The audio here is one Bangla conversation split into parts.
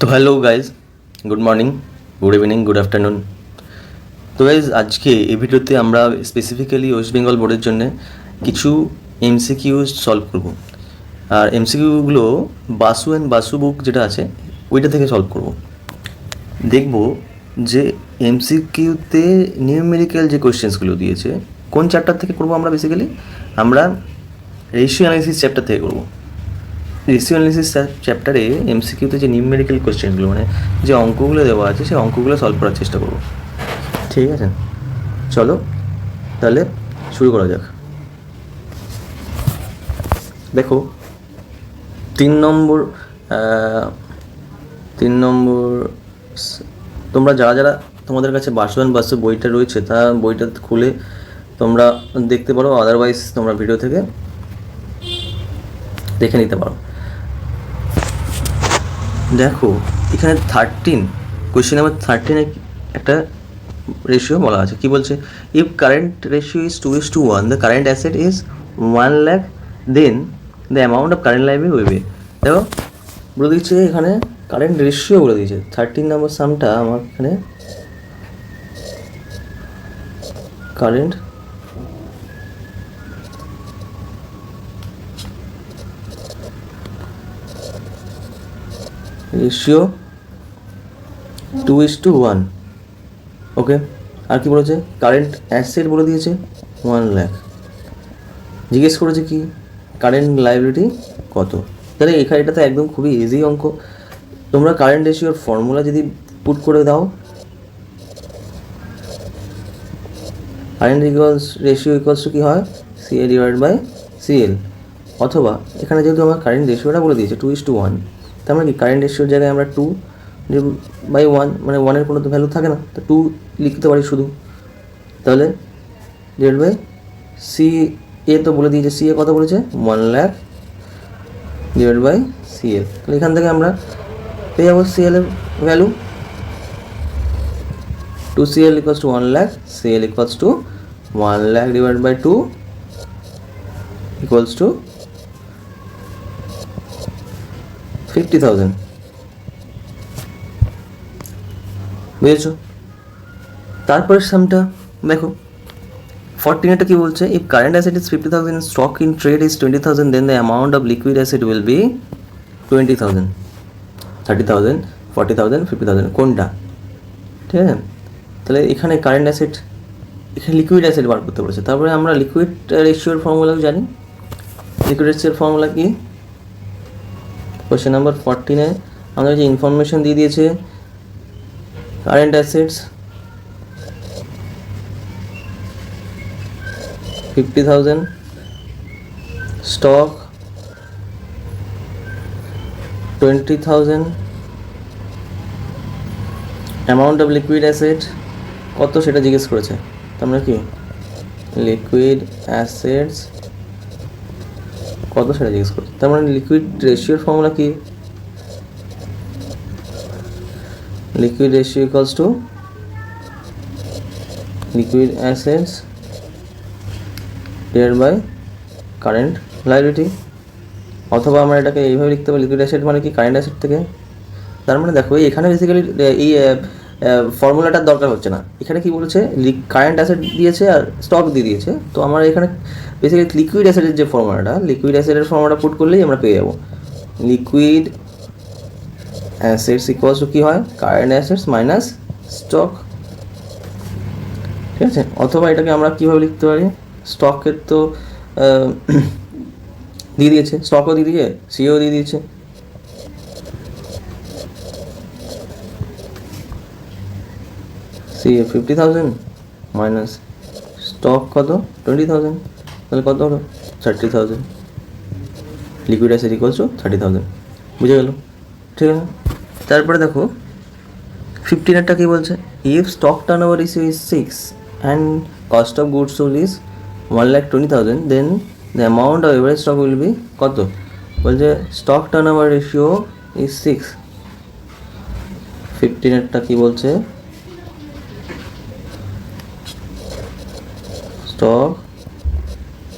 তো hello guys good morning good evening good afternoon তো গাইজ আজকে এই ভিডিওতে আমরা স্পেসিফিক্যালি ওয়েস্ট বেঙ্গল বোর্ডের জন্য কিছু এমসিকিউ সলভ করব। আর এমসিকিউগুলো বাসু অ্যান্ড বাসু বুক যেটা আছে, ওইটা থেকে সলভ করব। দেখব যে এমসিকিউতে নিউমেরিক্যাল যে কোয়েশ্চেন্সগুলো দিয়েছে, কোন চ্যাপ্টার থেকে করব আমরা বেসিক্যালি আমরা রেশিও অ্যানালিসিস চ্যাপ্টার থেকে করব। রেশিও অ্যানালিসিস চ্যাপ্টারে এমসিকিউতে যে নিউমেরিক্যাল কোয়েশ্চেনগুলো মানে যে অঙ্কগুলো দেওয়া আছে, সেই অঙ্কগুলো সলভ করার চেষ্টা করব। ঠিক আছে? চলো, তাহলে শুরু করা যাক। দেখো, তিন নম্বর তিন নম্বর তোমরা যারা যারা তোমাদের কাছে বাসবান বাস্তব বইটা রয়েছে, তা বইটা খুলে তোমরা দেখতে পারো আদারওয়াইজ তোমরা ভিডিও থেকে দেখে নিতে পারো। দেখো, এখানে থার্টিন কোয়েশ্চেন নাম্বার থার্টিনে একটা রেশিও বলা আছে। কি বলছে? If current ratio is two is two one the current asset is one lakh then the amount of current liability will be দেখো, বলে দিচ্ছে এখানে কারেন্ট রেশিও বলে দিয়েছে। থার্টিন নম্বর সামটা আমার এখানে current ratio two is two one okay আর কি বলেছে? কারেন্ট অ্যাসেট বলে দিয়েছে ওয়ান ল্যাক জিজ্ঞেস করেছে কি? কারেন্ট লাইবিলিটি কত? তাহলে এখানে এটা তো একদম খুবই ইজি অঙ্ক। তোমরা কারেন্ট রেশিওর ফর্মুলা যদি পুট করে দাও current equals ratio equals to কী হয়? C A divide by CL অথবা এখানে যেহেতু আমার কারেন্ট রেশিওটা বলে দিয়েছে টু ইস টু ওয়ান তার মানে কি? কারেন্ট রেশিওর জায়গায় আমরা টু বাই ওয়ান মানে ওয়ানের কোনো তো ভ্যালু থাকে না, তো টু লিখতে পারি শুধু। তাহলে ডিভাইড বাই সি এ তো বলে দিয়েছে সি এ কত বলেছে? One lakh divide by C L তাহলে এখান থেকে আমরা পেয়ে যাব সি এল এর value to C L equals to one lakh C L equals to one lakh divide by two equals to fifty thousand. বুঝেছ? তারপরের সামটা দেখো ফর্টিনেটা কি বলছে? If current asset is fifty thousand stock in trade is twenty thousand then the amount of liquid asset will be twenty thousand thirty thousand forty thousand fifty thousand কোনটা? ঠিক আছে? তাহলে এখানে কারেন্ট অ্যাসেট এখানে লিকুইড অ্যাসেট বার করতে বলেছে। তারপরে আমরা লিকুইড রেশিওর ফর্মুলাও জানি। লিকুইড রেশিওর ফর্মুলা কি? কোয়েশ্চেন নাম্বার ফর্টিনে আমাদের যে ইনফরমেশন দিয়ে দিয়েছে current assets fifty thousand stock twenty thousand amount of liquid asset কত সেটা জিজ্ঞেস করেছে? তোমরা কি? লিকুইড অ্যাসেটস কত সেটা জিজ্ঞেস করছে? তার মানে লিকুইড রেশিওর ফর্মুলা কি? Liquid ratio equals to liquid assets divide by current liability অথবা আমরা এটাকে এইভাবে লিখতে পারি লিকুইড অ্যাসেট মানে কি? কারেন্ট অ্যাসেট থেকে। তার মানে দেখো এখানে বেসিক্যালি এই ফর্মুলাটার দরকার হচ্ছে না। এখানে কি বলেছে? কারেন্ট অ্যাসেট দিয়েছে আর স্টক দিয়ে দিয়েছে। তো আমার এখানে বেসিক্যালি লিকুইড অ্যাসেটের যে ফর্মুলাটা লিকুইড অ্যাসেটের ফর্মুলাটা পুট করলেই আমরা পেয়ে যাব। লিকুইড অ্যাসেটস ইকুয়ালস টু কী হয়? কারেন্ট অ্যাসেটস মাইনাস স্টক ঠিক আছে? অথবা এটাকে আমরা কীভাবে লিখতে পারি? স্টকের তো দিয়ে দিয়েছে। স্টকও দিয়ে দিয়েছে সিও দিয়ে দিয়েছে। C fifty thousand minus stock কত? টোয়েন্টি থাউজেন্ড তাহলে কত হলো? Thirty thousand liquid asset equals to thirty thousand বুঝে গেল? ঠিক আছে? তারপরে দেখো ফিফটিন ফিফটিনেরটা কী বলছে? If stock turnover is is six and cost of goods sold is one lakh twenty thousand then the amount of average stock will be কত? বলছে stock turnover ratio is six ফিফটিনেরটা কী বলছে? Stock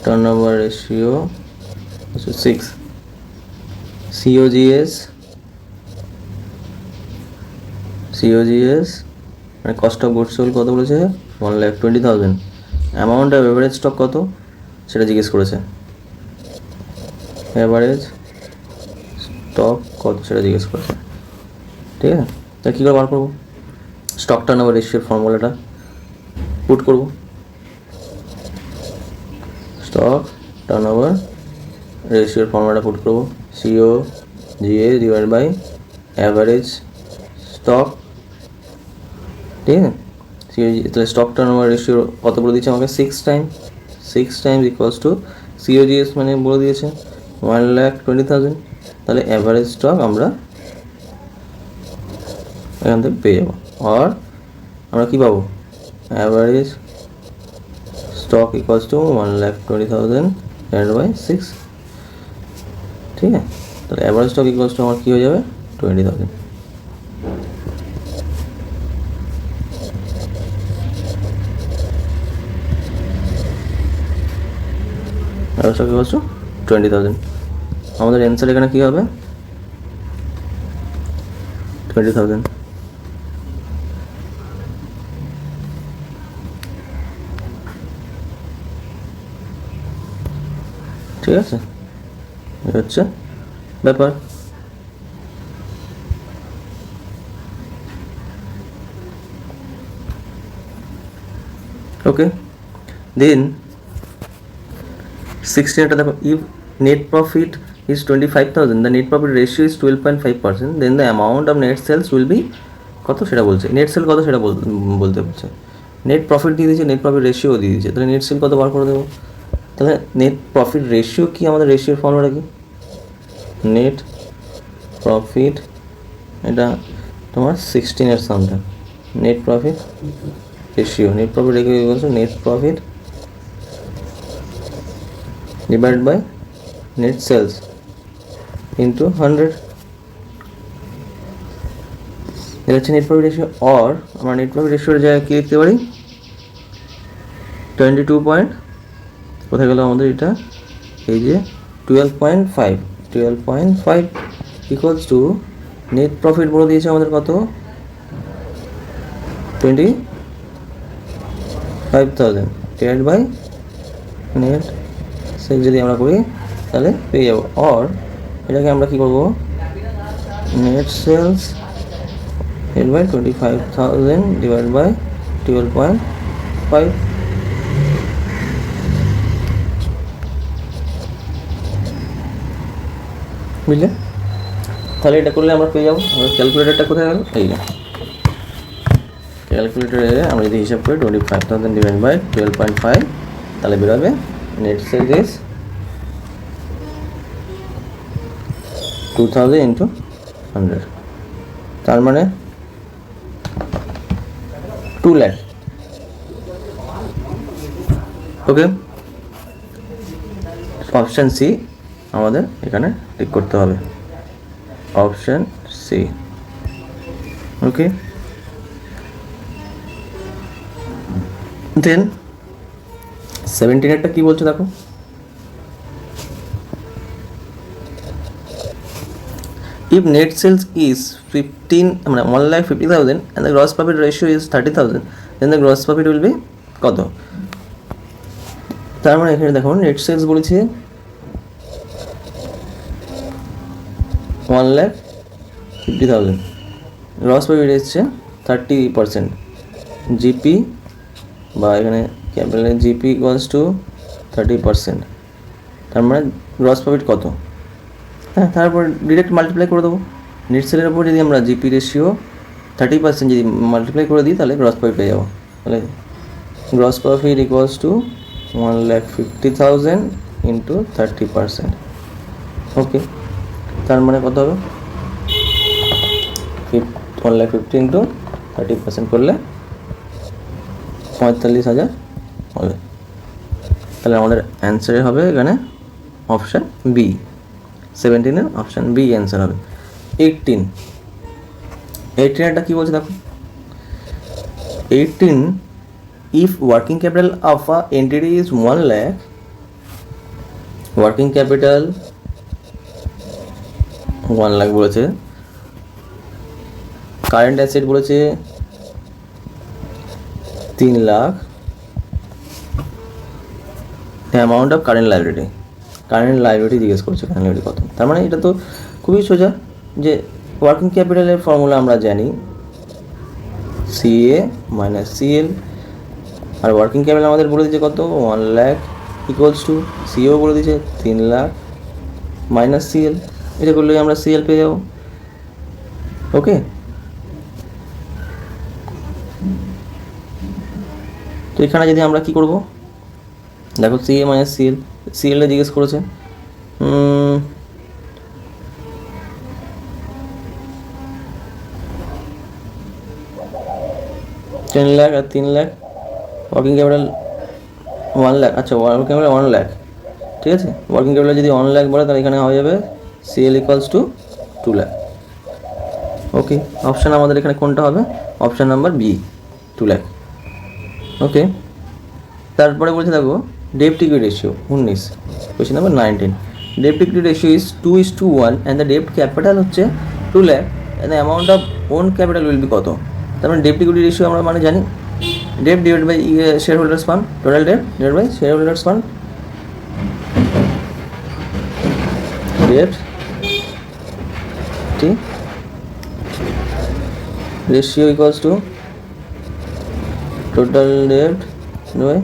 turnover ratio so 6 COGS COGS মানে কস্ট অফ গুডস সোল কত বলেছে? One lakh twenty thousand amount of average stock কত? সেটা জিজ্ঞেস করেছে। এভারেজ স্টক কত সেটা জিজ্ঞেস করেছে। ঠিক আছে? তা কী করে বার করব? স্টক টার্ন ওভার রেশিওর ফর্মুলাটা পুট করব। স্টক টার্ন ওভার রেশিওর ফর্মুলাটা পুট করব। COGS divide by average stock ঠিক আছে? সিও তাহলে স্টক টার্ন ওভার রেশিও কত বলে দিয়েছে আমাকে? Six time six times equals to COGS মানে বলে দিয়েছে। ওয়ান ল্যাক টোয়েন্টি থাউজেন্ড তাহলে অ্যাভারেজ স্টক আমরা এখান থেকে পেয়ে যাব। আর আমরা কী পাবো? Average stock equals to one lakh twenty thousand divide by six ঠিক আছে তাহলে অ্যাভারেজ স্টক ইকুয়ালস টু আমার কী হয়ে যাবে twenty thousand average stock equals to twenty thousand আমাদের অ্যান্সার এখানে কী হবে? টোয়েন্টি থাউজেন্ড ঠিক আছে? হচ্ছে ব্যাপার। ওকে দেন সিক্সটিনটা দেখো if net profit is 25000 the net profit ratio is 12.5% then the amount of net sales will be কত সেটা বলছে? নেট সেল কত সেটা বল- বলতে বলছে। নেট প্রফিট দিয়ে দিয়েছে নেট প্রফিট রেশিও দিয়ে দিয়েছে। তাহলে নেট সেল কত বার করে দেবো? তাহলে নেট প্রফিট রেশিও কি আমাদের রেশিওর ফর্মুলাটা কি? নেট প্রফিট এটা তোমার সিক্সটিনের something net profit ratio net profit ratio বলছো? Net profit divide by net sales into hundred এটা হচ্ছে নেট প্রফিট রেশিও অর আমরা নেট প্রফিট রেশিওর জায়গায় কী লিখতে পারি? টোয়েন্টি টু পয়েন্ট কোথায় গেল আমাদের এটা? এই যে twelve point five twelve point five to net profit বলে দিয়েছে আমাদের কত? Twenty five thousand by net sale যদি আমরা করি, তাহলে পেয়ে যাব। অর এটাকে আমরা কী করব? Net sales divide by twenty five thousand divide by twelve point five বুঝলে তাহলে এটা করলে আমরা পেয়ে যাব। আমাদের ক্যালকুলেটারটা কোথায় গেল? এই না ক্যালকুলেটারে আমরা যদি হিসাব করি twenty five thousand divide by twelve point five তাহলে বেরোবে net sales is two thousand into hundred তার মানে two lakh okay option C আমাদের এখানে ক্লিক করতে হবে। Option C okay then seventeen এরটা কী বলছে দেখো? If net sales is fifteen মানে one lakh fifty thousand and the gross profit ratio is thirty thousand then the gross profit will be কত? তার মানে এখানে দেখো নেট সেলস বলেছে 1 lakh 50000 গ্রস প্রফিট এসছে থার্টি পার্সেন্ট জিপি বা এখানে capital GP equals to thirty percent তার মানে গ্রস প্রফিট কত? হ্যাঁ তারপর ডিরেক্ট মাল্টিপ্লাই করে দেবো। নেট সেলের উপর যদি আমরা জিপি রেশিও থার্টি পার্সেন্ট যদি মাল্টিপ্লাই করে দিই, তাহলে গ্রস প্রফিট পেয়ে যাব। তাহলে gross profit equals to one lakh fifty thousand into thirty percent okay তার মানে কত হবে? One lakh fifty into thirty percent করলে পঁয়তাল্লিশ হাজার হবে। তাহলে আমাদের অ্যান্সারে হবে এখানে অপশান বি সেভেন্টিনের অপশান বি অ্যান্সার হবে। এইটিন এইটিনেরটা কী বলছে দেখো? Eighteen if working capital of a entity is one lakh working capital one lakh বলেছে। কারেন্ট অ্যাসেট বলেছে তিন lakh. Amount of current library current library জিজ্ঞেস করছে কারেন্ট লাইব্রেরি কত? তার মানে এটা তো খুবই সোজা যে ওয়ার্কিং ক্যাপিটালের ফর্মুলা আমরা জানি। সি এ মাইনাস সিএল আর ওয়ার্কিং ক্যাপিটাল আমাদের বলে দিয়েছে কত? One lakh equals to C O বলে দিয়েছে, তিন লাখ মাইনাস সিএল এটা করলে আমরা সিএল পেয়ে যাব। ওকে তো এখানে যদি আমরা কি করব? দেখো সি এ মাইনাস সিএল সিএলটা জিজ্ঞেস করেছে। টেন লাখ আর তিন lakh working capital one lakh আচ্ছা ওয়ার্কিং ক্যাপিটাল ওয়ান লাখ ঠিক আছে? ওয়ার্কিং ক্যাপিটাল যদি ওয়ান লাখ বলে তাহলে এখানে হয়ে যাবে CL equals to two lakh okay option আমাদের এখানে কোনটা হবে? Option number B two lakh okay তারপরে বলছে দেখো ডেপ্ট ইকুইটি রেশিও উনিশ। Question number nineteen ডেপ্ট equity ratio is two is two one and the ডেপ্ট ক্যাপিটাল হচ্ছে two lakh and the amount of own capital will be কত? তার মানে ডেপ্ট ইকুইটি রেশিও আমরা মানে জানি? ডেপ্ট divide by share holders fund total ডেপ্ট divide by share holders fund ডেপ্ট ঠিক ratio equals to total debt by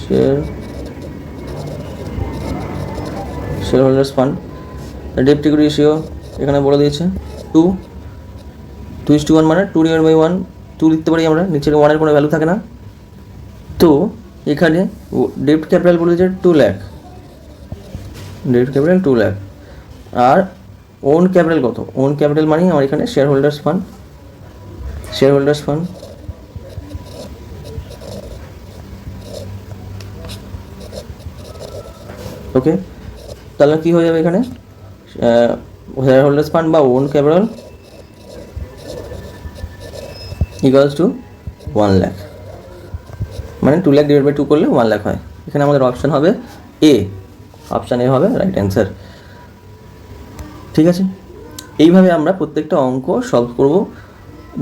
share, shareholders fund. The debt equity ratio এখানে বলে দিয়েছে two two is two one মানে two divide by one two লিখতে পারি আমরা, নিচের ওয়ানের কোনো ভ্যালু থাকে না। তো এখানে ডেপ্ট ক্যাপিটাল বলে দিয়েছে টু ল্যাক ডেপ্ট ক্যাপিটাল টু ল্যাক আর ওন ক্যাপিটাল কত? ওন ক্যাপিটাল মানে আমার এখানে shareholders fund shareholders fund okay তাহলে কি হয়ে যাবে এখানে? শেয়ার হোল্ডার্স ফান্ড বা own capital equals to one lakh মানে two lakh divide by two করলে ওয়ান ল্যাখ হয়। এখানে আমাদের অপশান হবে এ অপশান এ হবে রাইট অ্যান্সার ঠিক আছে? এইভাবে আমরা প্রত্যেকটা অঙ্ক সলভ করব।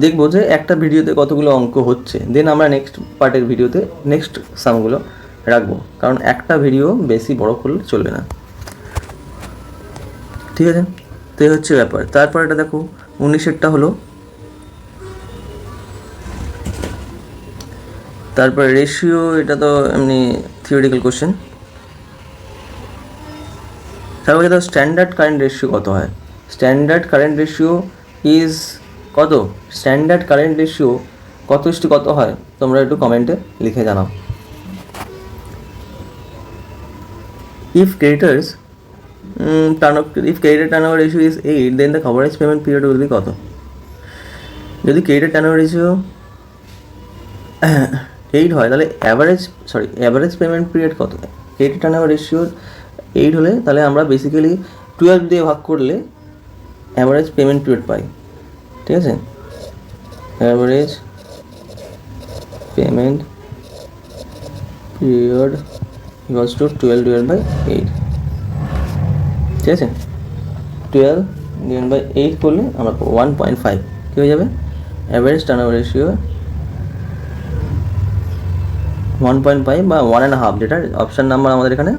দেখব যে একটা ভিডিওতে কতগুলো অঙ্ক হচ্ছে। দেন আমরা নেক্সট পার্টের ভিডিওতে নেক্সট সামগুলো রাখব। কারণ একটা ভিডিও বেশি বড় করলে চলবে না। ঠিক আছে? তো এই হচ্ছে ব্যাপার। তারপর এটা দেখো, উনিশেরটা হলো। তারপর রেশিও এটা তো এমনি থিওরিটিক্যাল কোশ্চেন তারপরে স্ট্যান্ডার্ড কারেন্ট রেশিও কত হয়? স্ট্যান্ডার্ড কারেন্ট রেশিও ইজ কত? স্ট্যান্ডার্ড কারেন্ট রেশিও কত ইস্টু কত হয়? তোমরা একটু কমেন্টে লিখে জানাও। If creditors turn if credit turnover ratio is eight then the coverage payment period will be কত? যদি credit turn over ratio eight হয়, তাহলে average sorry average payment period কত? Credit turn over ratio eight হলে তাহলে আমরা বেসিক্যালি টুয়েলভ দিয়ে ভাগ করলে অ্যাভারেজ পেমেন্ট পিরিয়ড পাই, ঠিক আছে? Average payment period equals to twelve divide by eight ঠিক আছে? টুয়েলভ ডিভাইড বাই এইট করলে আমরা ওয়ান পয়েন্ট ফাইভ কী হয়ে যাবে? Average turnover ratio one point five বা ওয়ান অ্যান্ড হাফ যেটা অপশান নাম্বার আমাদের এখানে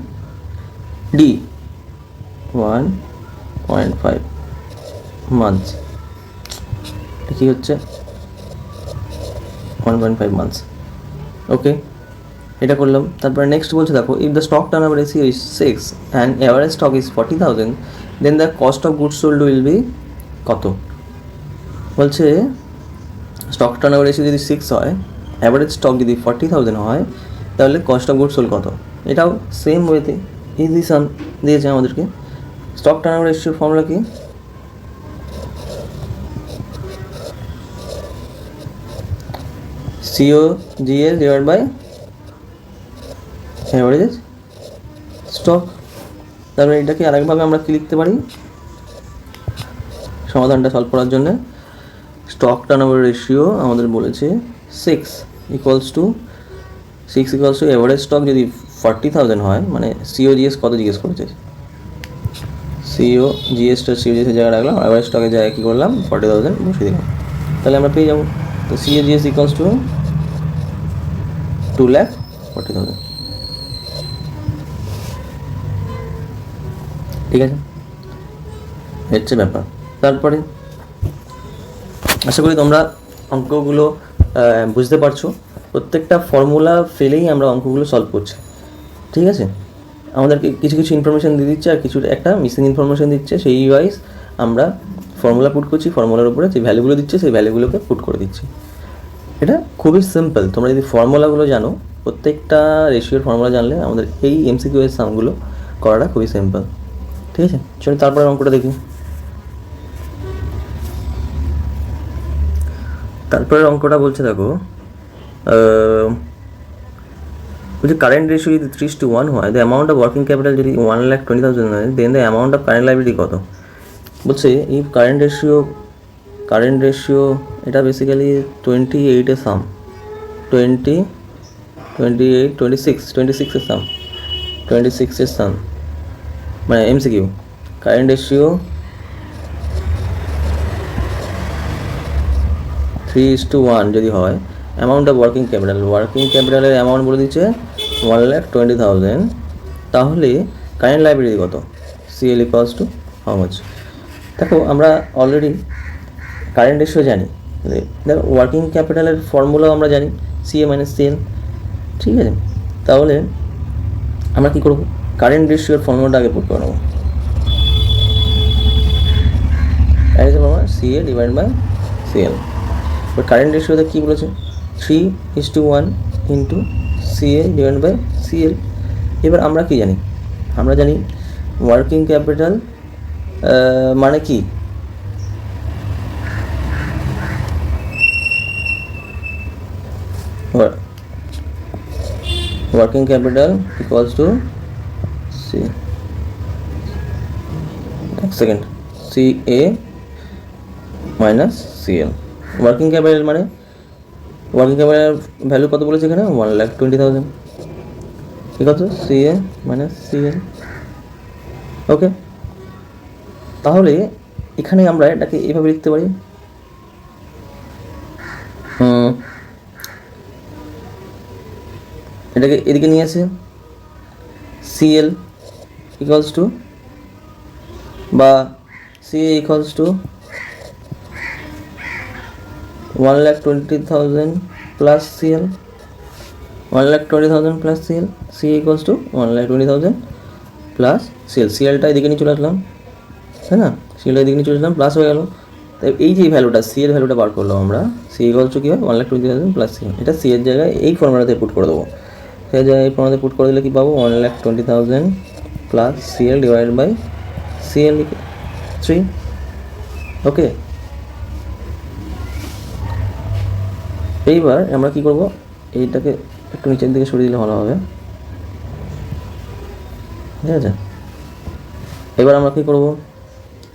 D one point five months কী হচ্ছে? One point five months okay এটা করলাম। তারপরে নেক্সট বলছে, দেখো if the stock turnover ratio is six and average stock is forty thousand then the cost of goods sold will be কত? বলছে স্টক টার্ন ওভার রেসিও যদি সিক্স হয় অ্যাভারেজ স্টক যদি ফর্টি থাউজেন্ড হয়, তাহলে কস্ট অফ গুডস সোল্ড কত? এটাও সেম ওয়েতে ইজি সাম দিয়েছে আমাদেরকে। স্টক টার্ন রেসিওর ফর্মুলা কি? COGS divide by average stock তারপরে এটাকে আরেকভাবে আমরা কি লিখতে পারি? সমাধানটা সলভ করার জন্য। স্টক টার্নওভার রেশিও আমাদের বলেছে six equals to six equals to average stock যদি ফর্টি থাউজেন্ড হয় মানে সিও জিএস কত জিজ্ঞেস করেছে সিও জিএসটা সিও জিএসের জায়গায় রাখলাম এভারেজ স্টকের জায়গায় কী করলাম? ফর্টি থাউজেন্ড বসিয়ে দিলাম। তাহলে আমরা পেয়ে যাব। তো C A G S equals to two lakh forty thousand ঠিক আছে? হচ্ছে ব্যাপার। তারপরে আশা করি তোমরা অঙ্কগুলো বুঝতে পারছ। প্রত্যেকটা ফর্মুলা ফেলেই আমরা অঙ্কগুলো সলভ করছি। ঠিক আছে? আমাদেরকে কিছু কিছু ইনফরমেশান দিয়ে দিচ্ছে আর কিছু একটা মিসিং ইনফরমেশান দিচ্ছে। সেই ওয়াইজ আমরা ফর্মুলা পুট করছি ফর্মুলার উপরে যে ভ্যালুগুলো দিচ্ছে, সেই ভ্যালুগুলোকে পুট করে দিচ্ছি। এটা খুবই সিম্পল তোমরা যদি ফর্মুলাগুলো জানো, প্রত্যেকটা রেশিওর ফর্মুলা জানলে আমাদের এই এমসিকিউ এর সামগুলো করাটা খুবই সিম্পল ঠিক আছে? চলো তারপরে অঙ্কটা দেখি। তারপরে অঙ্কটা বলছে দেখো বলছে কারেন্ট রেশিও যদি ত্রিশ টু ওয়ান হয় the amount of working capital যদি ওয়ান লাখ টোয়েন্টি থাউজেন্ড হয় then the amount of current liability কত? বলছে এই কারেন্ট রেশিও কারেন্ট রেশিও এটা বেসিক্যালি টোয়েন্টি এইটের sum twenty twenty eight twenty six twenty সিক্সের সাম টোয়েন্টি সিক্সের সাম মানে MCQ current ratio three is two one যদি হয় amount of working capital working ক্যাপিটালের amount বলে দিচ্ছে ওয়ান লাখ টোয়েন্টি থাউজেন্ড তাহলে কারেন্ট লাইব্রেরি কত? CL equals to how much দেখো, আমরা অলরেডি কারেন্ট রেশিও জানি। দেখো ওয়ার্কিং ক্যাপিটালের ফর্মুলাও আমরা জানি সিএ মাইনাস সিএল ঠিক আছে? তাহলে আমরা কী করব? কারেন্ট রেশিওর ফর্মুলাটা আগে পুট করে নেব। C A divide by CL but current রেশিওতে কী বলেছে? Three is two one into C A divide by CL এবার আমরা কি জানি? আমরা জানি ওয়ার্কিং ক্যাপিটাল মানে কি? Working capital equals to C এক second C A minus CL working capital মানে? ওয়ার্কিং ক্যাপিটাল ভ্যালু কত বলেছে এখানে? ওয়ান লাখ টোয়েন্টি থাউজেন্ড ঠিক আছে? C A minus CL okay তাহলে এখানে আমরা এটাকে এভাবে লিখতে পারি। এটাকে এদিকে নিয়ে আসে। সিএল ইকুয়ালস টু বা C equals to one lakh twenty thousand plus CL one lakh twenty thousand plus CL C equals to one lakh twenty thousand plus CL সিএলটা এদিকে নিয়ে চলে আসলাম। তাই না? সিএলটা এদিকে নিয়ে চলে আসলাম প্লাস হয়ে গেল। তাই এই যে ভ্যালুটা সি এর ভ্যালুটা বার করলাম আমরা সি ইকুয়ালস টু কী হয়? One lakh twenty thousand plus C এটা সি এর জায়গায় এই ফর্মুলাতে পুট করে দেবো। সেই জায়গায় এই ফর্মুলাতে পুট করে দিলে কী পাবো? One lakh twenty thousand plus CL divide by CL three okay এইবার আমরা কি করব? এইটাকে একটু নিচের দিকে সরিয়ে দিলে ভালো হবে। ঠিক আছে? এবার আমরা কি করব?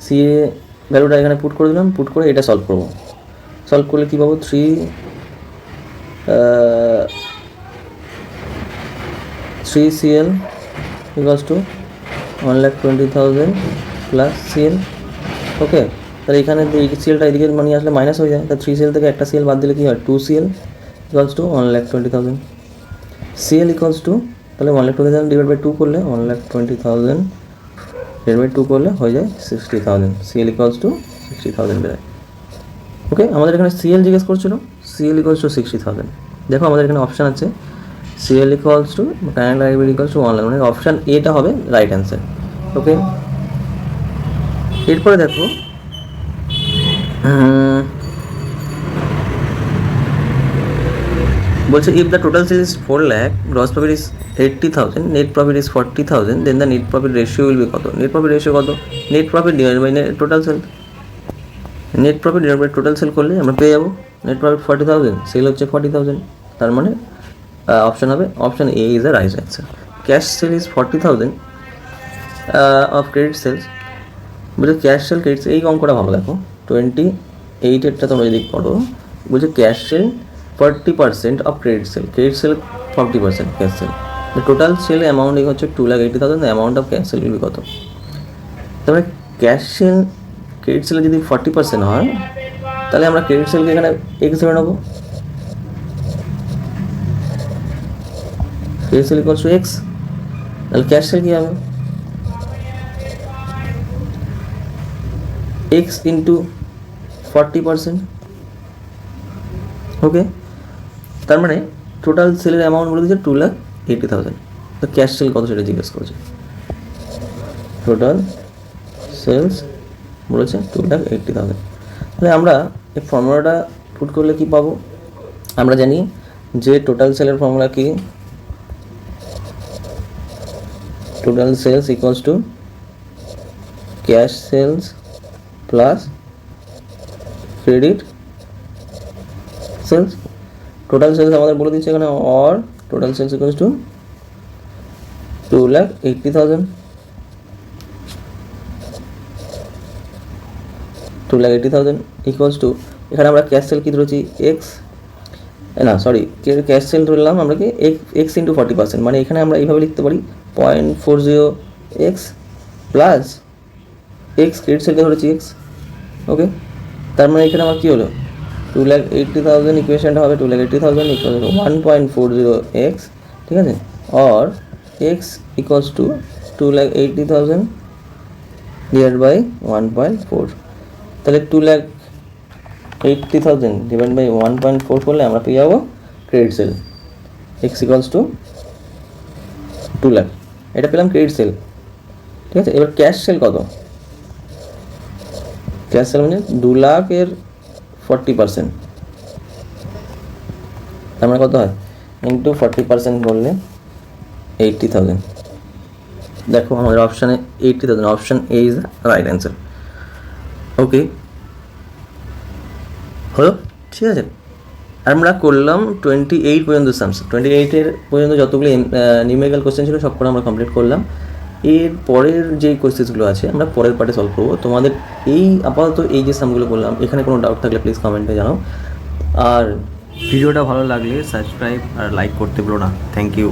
সি এ ভ্যালুটা এখানে পুট করে দিলাম। পুট করে এটা সলভ করব। সলভ করলে কী পাবো? Three three CL equals to one lakh twenty thousand plus CL okay তাহলে এখানে সিএলটা এদিকে নিয়ে আসলে মাইনাস হয়ে যায়। তা থ্রি সিএল থেকে একটা সিএল বাদ দিলে কী হয়? Two CL equals to one lakh twenty thousand CL equals to তাহলে one lakh twenty thousand divide by two করলে one lakh twenty thousand divide by two করলে হয়ে যায় sixty thousand CL equals to sixty thousand বেরোয় ওকে আমাদের এখানে সিএল জিজ্ঞেস করছিল CL equals to sixty thousand দেখো আমাদের এখানে অপশান আছে CL equals to current library equals to one lakh মানে অপশান এটা হবে রাইট অ্যান্সার ওকে এরপরে দেখো বলছে if the total sale is four lakh gross profit is eighty thousand net profit is forty thousand then the net profit ratio will be কত? নেট প্রফিট রেশিও কত? Net profit divide by total sale net profit divide by total sale করলে আমরা পেয়ে যাব net profit forty thousand sale হচ্ছে ফর্টি থাউজেন্ড তার মানে অপশান হবে option A is the right answer cash sale is forty thousand of credit sales বলছে ক্যাশ সেল ক্রেডিট এই অঙ্কটা ভালো দেখো। টোয়েন্টি এইটেরটা তোমরা যদি করো বলছে cash sale forty percent of credit sale credit sale forty percent cash sale total sale amount হচ্ছে two lakh eighty thousand amount of cash sale কত? তারপরে ক্যাশ সেল ক্রেডিট সেলে যদি ফর্টি পার্সেন্ট হয়, তাহলে আমরা ক্রেডিট সেলকে এখানে এক্স ধরে নেব। ক্রেডিট সেল টু এক্স তাহলে ক্যাশ সেল কী হবে? X into forty percent okay তার মানে টোটাল সেলের অ্যামাউন্ট বলে দিচ্ছে টু লাখ এইটি থাউজেন্ড তো ক্যাশ সেল কত সেটা জিজ্ঞেস করছে। টোটাল সেলস বলেছে টু লাখ এইটটি থাউজেন্ড তাহলে আমরা এই ফর্মুলাটা পুট করলে কি পাবো? আমরা জানি যে টোটাল সেলের ফর্মুলা কি? Total sales equals to cash sales plus credit sales total sales আমাদের বলে দিচ্ছে এখানে or total sales equals to two lakh eighty thousand two lakh eighty thousand equals to এখানে আমরা ক্যাশ সেল কী ধরেছি? এক্স না সরি ক্যাশ সেল ধরলাম আমরা কি? এক্স ইন্টু ফর্টি পার্সেন্ট মানে এখানে আমরা এইভাবে লিখতে পারি point four zero x plus x credit সেলকে ধরেছি এক্স ওকে তার মানে এখানে আমার কী হলো? টু ল্যাক এইটটি থাউজেন্ড ইকুয়েশনটা হবে two lakh eighty thousand equal one point four zero x ঠিক আছে? Or x equals to two lakh eighty thousand divide by one point four তাহলে two lakh eighty thousand divide by one point four করলে আমরা পেয়ে যাব credit sale x equals to two lakh এটা পেলাম ক্রেডিট সেল ঠিক আছে? এবার ক্যাশ সেল কত? ক্যাশ সেল মানে দু লাখের ফর্টি পার্সেন্ট তার মানে কত হয়? ইন্টু ফর্টি পার্সেন্ট করলে এইটটি থাউজেন্ড দেখো আমাদের অপশানে eighty thousand option A is right answer okay হলো? ঠিক আছে। আমরা করলাম টোয়েন্টি এইট পর্যন্ত সামস টোয়েন্টি এইটের পর্যন্ত যতগুলো নিউমেরিক্যাল কোশ্চেন ছিল সব করে আমরা কমপ্লিট করলাম। এর পরের যে কোয়েশ্চেন্সগুলো আছে, আমরা পরের পার্টে সলভ করব। তোমাদের এই আপাতত এই যে সামগুলো বললাম, এখানে কোনো ডাউট থাকলে প্লিজ কমেন্টে জানাও। আর ভিডিওটা ভালো লাগলে সাবস্ক্রাইব আর লাইক করতে ভুলো না। Thank you